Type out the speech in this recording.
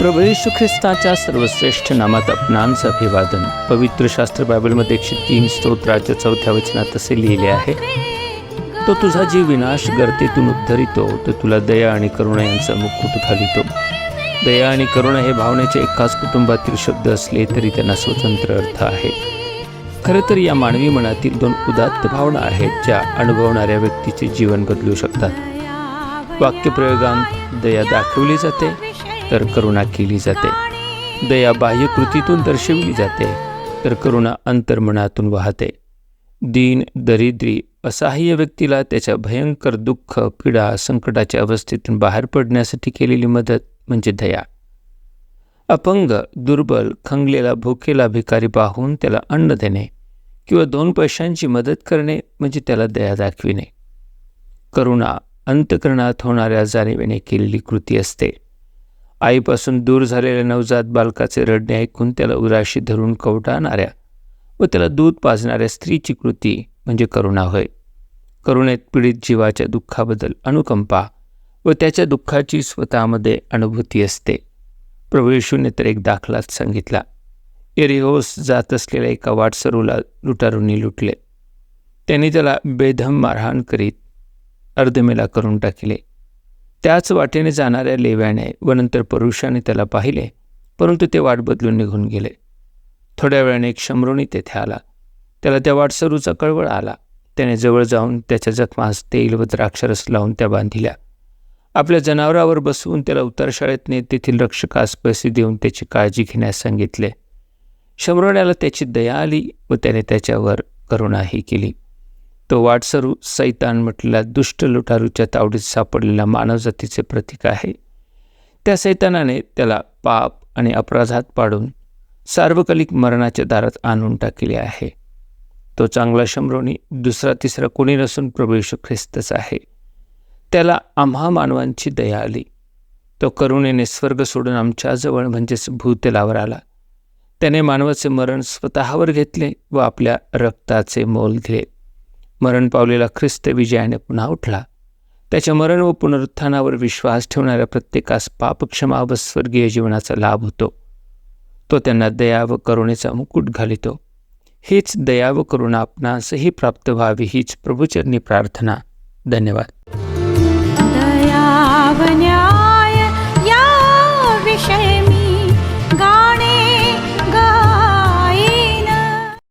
प्रभू येशू ख्रिस्ताच्या सर्वश्रेष्ठ नामात आपणांचं अभिवादन. पवित्र शास्त्र बायबलमध्ये एकशे तीन स्तोत्राच्या चौथ्या वचनात असे लिहिले आहे. तो तुझा जीव विनाश गर्तेतून उद्धरितो तो तुला दया आणि करुणा यांचा मुकुट घालितो? दया आणि करुणा हे भावनेचे एकाच कुटुंबातील शब्द असले तरी त्यांना स्वतंत्र अर्थ आहे. खरं तर या मानवी मनातील दोन उदात्त भावना आहेत ज्या अनुभवणाऱ्या व्यक्तीचे जीवन बदलू शकतात. वाक्यप्रयोगांत दया दाखवली जाते तर करुणा केली जाते. दया बाह्य कृतीतून दर्शविली जाते तर करुणा अंतर्मनातून वाहते. दीन दरिद्री असहाय्य व्यक्तीला त्याच्या भयंकर दुःख पीडा संकटाच्या अवस्थेतून बाहेर पडण्यासाठी केलेली मदत म्हणजे दया. अपंग दुर्बल खंगलेला भुकेला भिकारी पाहून त्याला अन्न देणे किंवा दोन पैशांची मदत करणे म्हणजे त्याला दया दाखविणे. करुणा अंतकरणात होणाऱ्या जाणीवेने केलेली कृती असते. आईपासून दूर झालेल्या नवजात बालकाचे रडणे ऐकून त्याला उराशी धरून कवटाळणाऱ्या व त्याला दूध पाजणाऱ्या स्त्रीची कृती म्हणजे करुणा होय. करुणेत पीडित जीवाच्या दुःखाबद्दल अनुकंपा व त्याच्या दुःखाची स्वतःमध्ये अनुभूती असते. प्रभू येशूने तर एक दाखलाच सांगितला. एरिहोस जात असलेल्या एका वाटसरूला लुटारूंनी लुटले. त्यांनी त्याला बेधम मारहाण करीत अर्धमेला करून टाकले. त्याच वाटेने जाणाऱ्या लेव्याने व नंतर परुषाने त्याला पाहिले परंतु ते वाट बदलून निघून गेले. थोड्या वेळाने एक शंभरुणी तेथे आला. त्याला त्या वाटसरूचा कळवळ आला. त्याने जवळ जाऊन त्याच्या जखमास तेल व द्राक्षरस लावून त्या बांधिल्या. आपल्या जनावरावर बसवून त्याला उतरशाळेत नेत तेथील रक्षकास पैसे देऊन त्याची काळजी घेण्यास सांगितले. शंभरुण्याला त्याची दया आली व त्याने त्याच्यावर करुणाही केली. तो वाटसरू सैतान म्हटलेल्या दुष्ट लुटारूच्या तावडीत सापडलेल्या मानवजातीचे प्रतीक आहे. त्या सैतानाने त्याला पाप आणि अपराधात पाडून सार्वकालिक मरणाच्या दारात आणून टाकले आहे. तो चांगला शंभरोनी दुसरा तिसरा कोणी नसून प्रभू ख्रिस्तच आहे. त्याला आम्हा मानवांची दया आली. तो करुणेने स्वर्ग सोडून आमच्याजवळ म्हणजेच भूतलावर आला. त्याने मानवाचे मरण स्वतःवर घेतले व आपल्या रक्ताचे मोल घेत मरण पावलेला ख्रिस्त विजयाने पुन्हा उठला. त्याच्या मरण व पुनरुत्थानावर विश्वास ठेवणाऱ्या प्रत्येकास पापक्षमा व स्वर्गीय जीवनाचा लाभ होतो. तो त्यांना दया व करुणेचा मुकुट घालितो. हीच दया व करुणा आपणासही प्राप्त व्हावी हीच प्रभुचरणी प्रार्थना. धन्यवाद.